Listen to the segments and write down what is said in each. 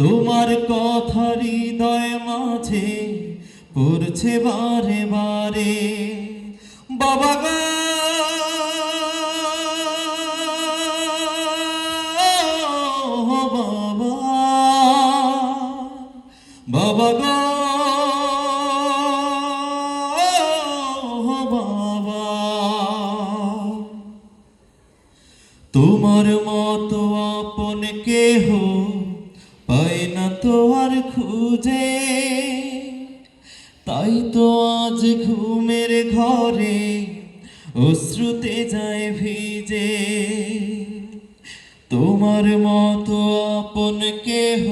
তোমার কথা হৃদয় মাঝে পড়ছে বারে বারে। বাবা গো! বাবা! গো! বাবা! তোমার মতো আপন কেহ পায় না তো আর খুঁজে। তাই তো আজ ঘুমের ঘরে অশ্রুতে যায় ভিজে। তোমার মতো আপন কেহ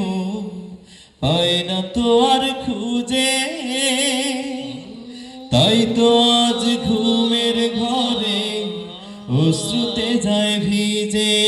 পায় না তো আর খুঁজে। তাই তো আজ ঘুমের ঘরে অশ্রুতে যায় ভিজে।